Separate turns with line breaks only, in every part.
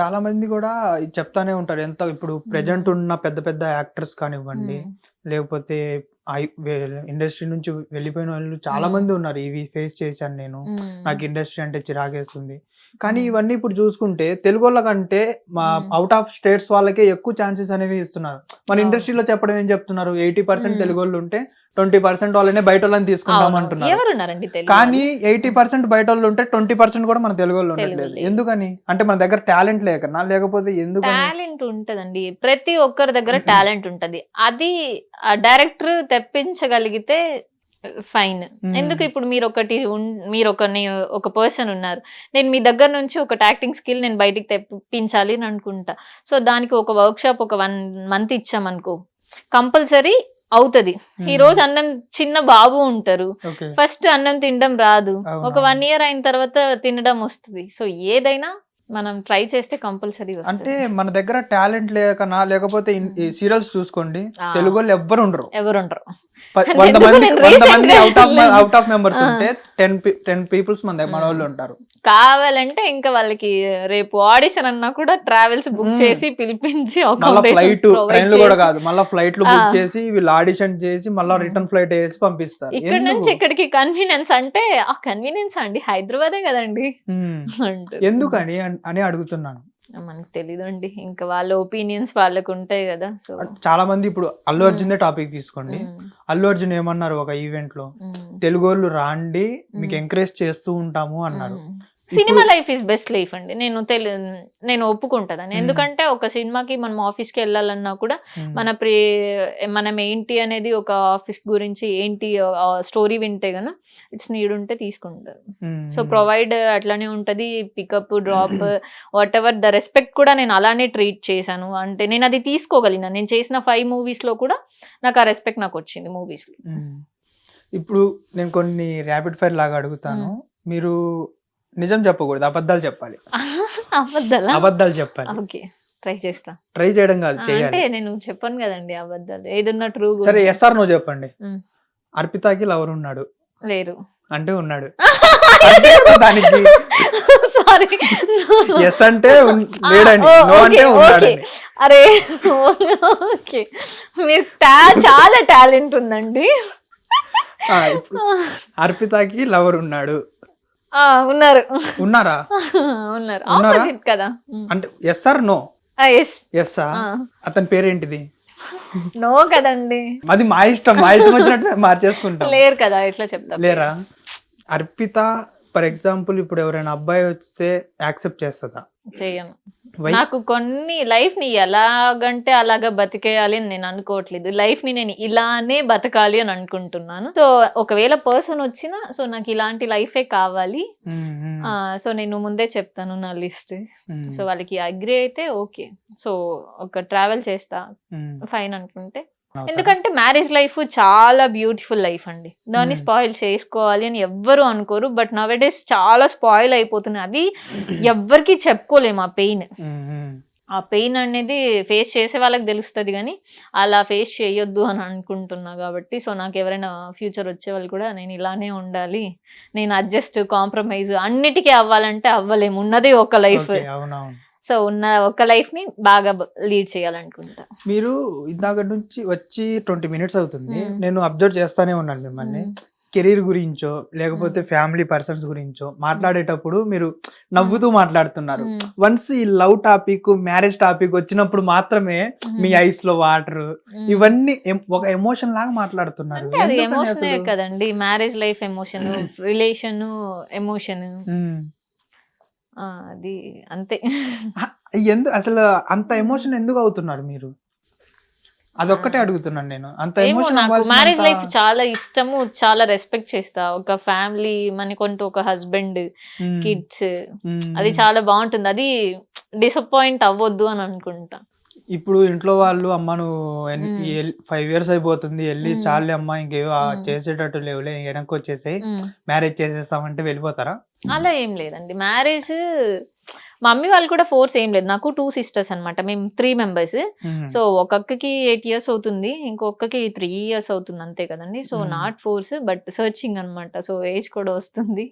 చాలా మంది కూడా చెప్తానే ఉంటారు ఎంత ఇప్పుడు ప్రెజెంట్ ఉన్న పెద్ద పెద్ద యాక్టర్స్ కానివ్వండి. లేకపోతే ఇండస్ట్రీ నుంచి వెళ్ళిపోయిన వాళ్ళు చాలా. మంది ఉన్నారు ఇవి ఫేస్ చేశాను నేను. నాకు ఇండస్ట్రీ అంటే చిరాకేస్తుంది కానీ. ఇవన్నీ ఇప్పుడు చూసుకుంటే తెలుగు వాళ్ళ కంటే మా. అవుట్ ఆఫ్ స్టేట్స్ వాళ్ళకే ఎక్కువ ఛాన్సెస్ అనేవి ఇస్తున్నారు మన. ఇండస్ట్రీలో చెప్పడం ఏం చెప్తున్నారు ఎయిటీ పర్సెంట్. తెలుగు వాళ్ళు ఉంటే ట్వంటీ పర్సెంట్ వాళ్ళనే బయట వాళ్ళని తీసుకుంటాం. అంటున్నారు. కానీ ఎయిటీ పర్సెంట్ బయట వాళ్ళు ఉంటే ట్వంటీ పర్సెంట్ కూడా మన తెలుగు వాళ్ళు ఉండట్లేదు.
లేదు.
ఎందుకని? అంటే మన దగ్గర టాలెంట్ లేకనా లేకపోతే ఎందుకని?
టాలెంట్ ఉంటదండి. ప్రతి ఒక్కరి దగ్గర టాలెంట్ ఉంటది. అది డైరెక్టర్ తెప్పించగలిగితే ఫైన్. ఎందుకు ఇప్పుడు మీరు ఒకటి మీరు ఒక నే- ఒక పర్సన్ ఉన్నారు. నేను మీ దగ్గర నుంచి ఒక యాక్టింగ్ స్కిల్ నేను బయటికి తెప్పించాలి అని అనుకుంటా. సో దానికి ఒక వర్క్ షాప్ ఒక వన్ మంత్ ఇచ్చామనుకో కంపల్సరీ అవుతది. ఈ రోజు అన్నం చిన్న బాబు ఉంటారు. ఫస్ట్ అన్నం తినడం రాదు. ఒక వన్ ఇయర్ అయిన తర్వాత తినడం వస్తుంది. సో ఏదైనా మనం ట్రై చేస్తే కంపల్సరీ
అంటే మన దగ్గర టాలెంట్ లేకనా లేకపోతే సీరియల్స్ చూసుకోండి. తెలుగు వాళ్ళు ఎవ్వరు ఉండరు.
ఎవరు అంటే
వంద మంది వంద మంది out of. Out of members. ఉంటే టెన్ టెన్ పీపుల్స్ మన దగ్గర మన. వాళ్ళు ఉంటారు
కావాలంటే ఇంకా వాళ్ళకి రేపు ఆడిషన్ అన్నా కూడా ట్రావెల్స్ బుక్. చేసి పిలిపించి
మళ్ళీ ఫ్లైట్ ట్రైన్లు కూడా కాదు మళ్ళీ ఫ్లైట్లు బుక్. చేసి వీళ్ళు ఆడిషన్ చేసి మళ్ళీ. రిటర్న్ ఫ్లైట్ వేసి పంపిస్తారు
ఇక్కడ నుంచి? ఇక్కడికి కన్వీనియన్స్ అంటే ఆ కన్వీనియన్స్ అండి హైదరాబాదే కదండి.
ఎందుకని అని అడుగుతున్నాను
మనకు తెలీదు అండి ఇంకా వాళ్ళ ఒపీనియన్స్ వాళ్ళకు ఉంటాయి కదా సో
చాలా మంది ఇప్పుడు అల్లు అర్జున్ టాపిక్ తీసుకోండి. అల్లు అర్జున్ ఏమన్నారు ఒక
ఈవెంట్లో.
తెలుగు వాళ్ళు రాండి మీకు. ఎంకరేజ్ చేస్తూ ఉంటాము అన్నారు.
Cinema life is best life అండి. నేను తెలి నేను ఒప్పుకుంటాను. ఎందుకంటే ఒక సినిమాకి మనం ఆఫీస్కి వెళ్ళాలన్నా కూడా. మన ప్రే మనం ఏంటి అనేది ఒక ఆఫీస్ గురించి ఏంటి స్టోరీ వింటే గన ఇట్స్ నీడ్ ఉంటే తీసుకుంటారు. సో ప్రొవైడ్ అట్లానే ఉంటది. Pickup drop whatever the respect కూడా నేను అలానే ట్రీట్ చేశాను. అంటే నేను అది తీసుకోగలిగిన. నేను చేసిన ఫైవ్ మూవీస్లో కూడా నాకు ఆ రెస్పెక్ట్ నాకు వచ్చింది మూవీస్.
ఇప్పుడు నేను కొన్ని ర్యాపిడ్ ఫైర్ లాగా అడుగుతాను. మీరు నిజం చెప్పకూడదు అబద్ధాలు చెప్పాలి.
అబద్ధాలా?
అబద్ధాలు చెప్పాలి.
ఓకే ట్రై చేస్తా.
ట్రై చేయడం కాదు చేయాలి.
అంటే నేను చెప్పాను కదండి అబద్ధాలు ఏదున్నా ట్రూ
సరే ఎస్ఆర్ నువ్వు చెప్పండి. అర్పితాకి లవర్ ఉన్నాడు.
లేరు.
అంటే ఉన్నాడు. దానికి
సారీ
ఎస్ అంటే లేడండి. నో అంటే ఉన్నాడని
అరే ఓకే. మీరు చాలా టాలెంట్ ఉందండి.
అర్పితాకి లవర్ ఉన్నాడు.
ఉన్నారు.
ఉన్నారా?
ఉన్నారు? ఆపోజిట్ కదా.
అంటే ఎస్ఆర్ నో
ఎస్
ఎస్సా అతని పేరేంటిది?
నో కదండి.
అది మా ఇష్టం మా ఇష్టం వచ్చినట్టు మార్చేసుకుంటాం.
లేరు కదా ఎట్లా చెప్తా
లేరా? అర్పిత ఫర్ ఎగ్జాంపుల్ ఇప్పుడు ఎవరైనా అబ్బాయి వస్తే యాక్సెప్ట్ చేస్తుందా?
చేయను? నాకు కొన్ని లైఫ్ని ఎలాగంటే అలాగా బతికేయాలి అని నేను అనుకోవట్లేదు. లైఫ్ని నేను ఇలానే బతకాలి అని అనుకుంటున్నాను. సో ఒకవేళ పర్సన్ వచ్చినా సో నాకు ఇలాంటి లైఫే కావాలి. సో నేను ముందే చెప్తాను నా లిస్ట్. సో వాళ్ళకి అగ్రి అయితే ఓకే. సో ఒక ట్రావెల్ చేస్తా. ఫైన్ అనుకుంటే? ఎందుకంటే మ్యారేజ్ లైఫ్ చాలా బ్యూటిఫుల్ లైఫ్ అండి. దాన్ని. స్పాయిల్ చేసుకోవాలి అని ఎవ్వరు అనుకోరు బట్ నవ్ డేస్ చాలా స్పాయిల్ అయిపోతుంది. అది ఎవ్వరికి చెప్పుకోలేము ఆ పెయిన్. ఆ పెయిన్ అనేది ఫేస్ చేసే వాళ్ళకి తెలుస్తుంది కానీ అలా ఫేస్ చేయొద్దు అని అనుకుంటున్నా కాబట్టి సో నాకు ఎవరైనా ఫ్యూచర్ వచ్చే వాళ్ళు కూడా నేను ఇలానే ఉండాలి నేను అడ్జస్ట్ కాంప్రమైజ్ అన్నిటికీ అవ్వాలంటే అవ్వలేము. ఉన్నది ఒక లైఫ్. సో ఉన్న ఒక లైఫ్ని బాగా లీడ్ చేయాలనుకుంటా.
మీరు ఇందాక నుంచి వచ్చి ట్వంటీ మినిట్స్ అవుతుంది. నేను అబ్జర్వ్ చేస్తానే ఉన్నాను మిమ్మల్ని. కెరీర్ గురించో లేకపోతే ఫ్యామిలీ పర్సన్స్ గురించో మాట్లాడేటప్పుడు మీరు నవ్వుతూ మాట్లాడుతున్నారు. వన్స్ ఈ లవ్ టాపిక్ మ్యారేజ్ టాపిక్ వచ్చినప్పుడు మాత్రమే మీ ఐస్లో వాటర్. ఇవన్నీ ఒక ఎమోషన్ లాగా మాట్లాడుతున్నారు.
ఎమోషనే? కదండి. Marriage life emotion relation emotion
మ్మ్.
అది అంతే.
ఎందు అసలు అంత ఎమోషన్ ఎందుకు అవుతున్నారు మీరు? అదొక్కటే అడుగుతున్నాను నేను. అంత
ఏమో
ఎమోషన్
నాకు మ్యారేజ్ లైఫ్ చాలా ఇష్టము చాలా రెస్పెక్ట్ చేస్తా. ఒక ఫ్యామిలీ మనకంటూ ఒక హస్బెండ్ కిడ్స్ అది చాలా బాగుంటుంది. అది డిసప్పాయింట్ అవ్వద్దు అని అనుకుంటా.
ఇప్పుడు ఇంట్లో వాళ్ళు అమ్మ నువ్వు. ఫైవ్ ఇయర్స్ అయిపోతుంది వెళ్ళి. చాలే అమ్మ ఇంకేవో. చేసేటట్టు లేవులే వెనక్కి వచ్చేసాయి
మ్మ్.
మ్యారేజ్ చేసేస్తామంటే వెళ్ళిపోతారా
అలా ఏం లేదండి మ్యారేజ్ మా మమ్మీ వాళ్ళు కూడా ఫోర్స్ ఏం లేదు నాకు టూ సిస్టర్స్ అన్నమాట మేము త్రీ మెంబర్స్. సో ఒక్కొక్కకి ఎయిట్ ఇయర్స్ అవుతుంది ఇంకొకకి త్రీ ఇయర్స్ అవుతుంది అంతే కదండి so. Not force but searching అన్నమాట సో ఏజ్ కూడా వస్తుంది.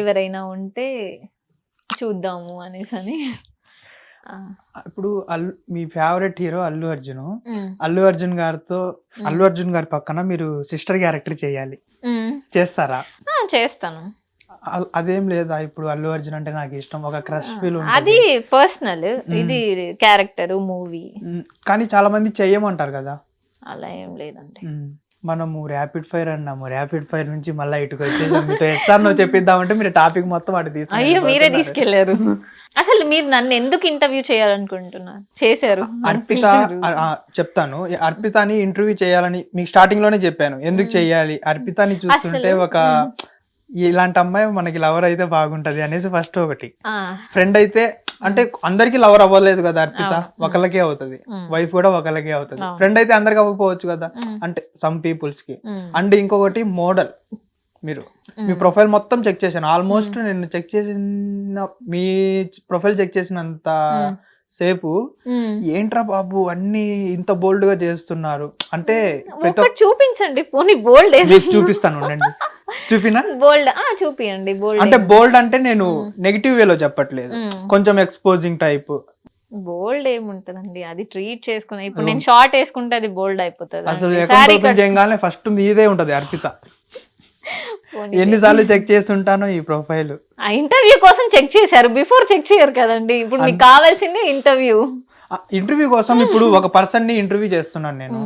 ఎవరైనా ఉంటే చూద్దాము అనేసి అని
ఇప్పుడు అల్లు మీ ఫేవరెట్ హీరో అల్లు అర్జున్. అల్లు అర్జున్ గారితో అల్లు అర్జున్ గారి పక్కన మీరు సిస్టర్ క్యారెక్టర్ చేయాలి. చేస్తారా?
చేస్తాను.
అదేం లేదా? ఇప్పుడు అల్లు అర్జున్ అంటే నాకు ఇష్టం. ఒక క్రష్ ఫీల్
అది పర్సనల్ ఇది క్యారెక్టర్ మూవీ
కానీ చాలా మంది చెయ్యమంటారు కదా?
అలా ఏం లేదండి.
మనము ర్యాపిడ్ ఫైర్ అన్నాము. ర్యాపిడ్ ఫైర్ నుంచి మళ్ళీ ఇటుకు వచ్చేసి మీతో ఎస్ఆర్ నువ్వు చెప్పిద్దామంటే మీరు టాపిక్ మొత్తం అటు తీసుకొని
అయ్యో మీరే. తీసుకెళ్ళారు. అసలు మీరు నన్ను ఎందుకు ఇంటర్వ్యూ చేయాలనుకుంటున్నారు? చేశారు.
అర్పిత చెప్తాను. అర్పితని ఇంటర్వ్యూ చేయాలని మీకు స్టార్టింగ్లోనే చెప్పాను. ఎందుకు చెయ్యాలి అర్పితని చూస్తుంటే ఒక ఇలాంటి అమ్మాయి మనకి లవర్ అయితే బాగుంటది అనేసి ఫస్ట్ ఒకటి. ఫ్రెండ్ అయితే అంటే అందరికి లవర్ అవ్వలేదు కదా అర్పిత? ఒకళ్ళకే అవుతుంది. వైఫ్ కూడా ఒకళ్ళకే అవుతుంది. ఫ్రెండ్ అయితే అందరికి అవ్వకపోవచ్చు కదా. అంటే సమ్
పీపుల్స్కి.
అండ్ ఇంకొకటి మోడల్ మీరు. మీ ప్రొఫైల్ మొత్తం చెక్ చేశాను. ఆల్మోస్ట్ నేను చెక్ చేసిన మీ ప్రొఫైల్ చెక్ చేసినంత సేపు. ఏంట్రా బాబు అన్ని ఇంత బోల్డ్గా చేస్తున్నారు? అంటే
చూపించండి. పోనీ బోల్డ్
చూపిస్తాను ఉండండి. చూపినా?
బోల్డ్ ఆ చూపియండి బోల్డ్
అంటే బోల్డ్ అంటే నేను నెగిటివ్ వేలో చెప్పట్లేదు. కొంచెం ఎక్స్పోజింగ్ టైప్
బోల్డ్ ఏముంటదండి? అది ట్రీట్ చేసుకున్నా ఇప్పుడు నేను షార్ట్ వేసుకుంటే అది బోల్డ్ అయిపోతుంది.
అసలు అకౌంట్ ఓపెన్ చేయగానే ఫస్ట్ మీదే ఉంటది అర్పిత. ఎన్నిసార్లు చెక్ చేసి ఉంటానో ఈ ప్రొఫైల్
ఆ ఇంటర్వ్యూ కోసం చెక్ చేశారు బిఫోర్ చెక్ చేయరు కదండి. ఇప్పుడు మీకు కావాల్సింది ఇంటర్వ్యూ
ఇంటర్వ్యూ కోసం ఇప్పుడు ఒక పర్సన్ని ఇంటర్వ్యూ చేస్తున్నాను నేను.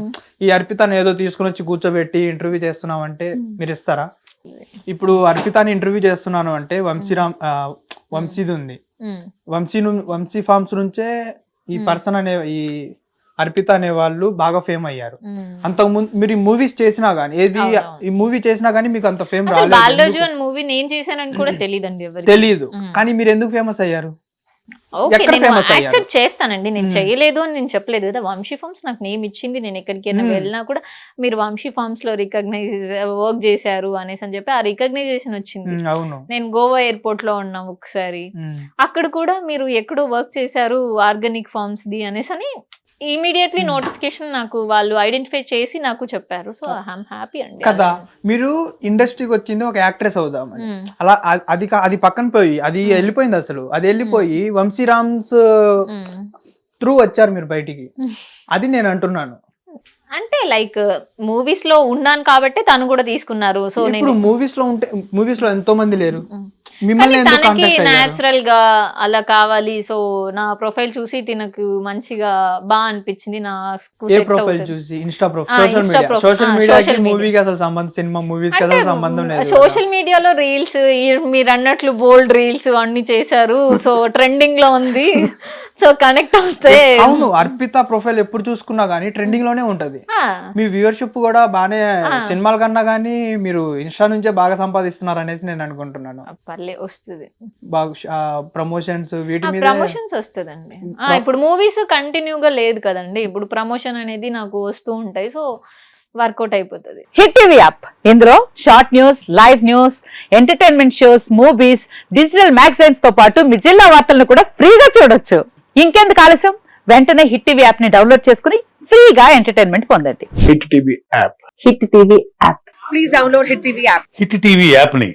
ఈ అర్పితను ఏదో తీసుకుని వచ్చి కూర్చోబెట్టి ఇంటర్వ్యూ చేస్తున్నాం అంటే మీరు ఇస్తారా? ఇప్పుడు అర్పితాని ఇంటర్వ్యూ చేస్తున్నాను అంటే వంశీరామ్ వంశీది ఉంది. వంశీ వంశీ ఫార్మ్స్ నుంచే ఈ పర్సన్ అనే ఈ అర్పిత అనే వాళ్ళు బాగా ఫేమ్ అయ్యారు. అంతకు ముందు మీరు ఈ మూవీస్ చేసినా గానీ ఏది. ఈ మూవీ చేసినా గానీ మీకు అంత ఫేమ్ రాలేదు.
మూవీ నేను చేశానని కూడా ఎవరికి.
తెలియదు కానీ మీరు ఎందుకు ఫేమస్ అయ్యారు?
ఓకే నేను? యాక్సెప్ట్ చేస్తానండి. నేను చేయలేదు అని నేను చెప్పలేదు కదా. వంశీ ఫార్మ్స్ నాకు నేమ్ ఇచ్చింది. నేను ఎక్కడికైనా వెళ్ళినా కూడా మీరు వంశీ ఫార్మ్స్లో రికగ్నైజ్ వర్క్ చేశారు అనేసి అని చెప్పి ఆ రికగ్నైజేషన్ వచ్చింది. నేను గోవా ఎయిర్పోర్ట్లో ఉన్నాం ఒకసారి. అక్కడ కూడా మీరు ఎక్కడో వర్క్ చేశారు ఆర్గానిక్ ఫార్మ్స్ ది అనేసి అని ఇమీడియట్లీ నోటిఫికేషన్ నాకు వాళ్ళు ఐడెంటిఫై చేసి నాకు చెప్పారు. సో ఐఎమ్ హ్యాపీ అండి
కదా మీరు ఇండస్ట్రీకి వచ్చింది ఒక యాక్ట్రెస్ అవుదామని
ఉమ్,
అలా అది అది పక్కన పోయి అది వెళ్ళిపోయింది అసలు. అది వెళ్ళిపోయి వంశీరామ్స్
ఉమ్.
త్రూ వచ్చారు మీరు బయటికి. అది నేను అంటున్నాను.
అంటే లైక్ మూవీస్లో ఉన్నాను కాబట్టి తను కూడా తీసుకున్నారు. సో నేను
ఇప్పుడు మూవీస్లో ఉంటే మూవీస్లో ఎంతో మంది లేరు
తనకి న్యాచురల్గా అలా కావాలి. సో నా ప్రొఫైల్ చూసి తినకు మంచిగా బాగా అనిపించింది. నా
ఏ ప్రొఫైల్ చూసి? Insta profile social media. Social. మూవీకి అసలు సంబంధం సినిమా మూవీస్కి అసలు సంబంధం లేదు
సోషల్ మీడియాలో రీల్స్ మీరు అన్నట్లు బోల్డ్ రీల్స్ అన్ని చేశారు. సో ట్రెండింగ్లో ఉంది. సో కనెక్ట్ అవుతే
అవును అర్పిత ప్రొఫైల్ ఎప్పుడు చూసుకున్నా గానీ ట్రెండింగ్లోనే ఉంటది. మీ వ్యూవర్షిప్ కూడా బానే సినిమాల కన్నా గానీ మీరు ఇన్స్టా నుంచే బాగా సంపాదిస్తున్నారు అనేసి నేను అనుకుంటున్నాను.
వస్తుంది.
బాగా ప్రమోషన్స్ వీటి మీద
ప్రమోషన్స్ వస్తుందండి. ఆ, ఇప్పుడు మూవీస్ కంటిన్యూగా లేదు కదండి. ఇప్పుడు ప్రమోషన్ అనేది నాకు వస్తూ ఉంటాయి. సో వర్కౌట్ అయిపోతుంది.
హిట్ టీవీ యాప్ ఇందులో short news live news entertainment shows movies digital మ్యాగజైన్స్తో పాటు మీ జిల్లా వార్తలను కూడా ఫ్రీగా చూడొచ్చు. ఇంకెందుకు ఆలస్యం? వెంటనే హిట్ టీవీ యాప్ని డౌన్లోడ్ చేసుకుని ఫ్రీగా ఎంటర్టైన్మెంట్ పొందండి.
Hit TV app
hit TV app
hit TV యాప్ని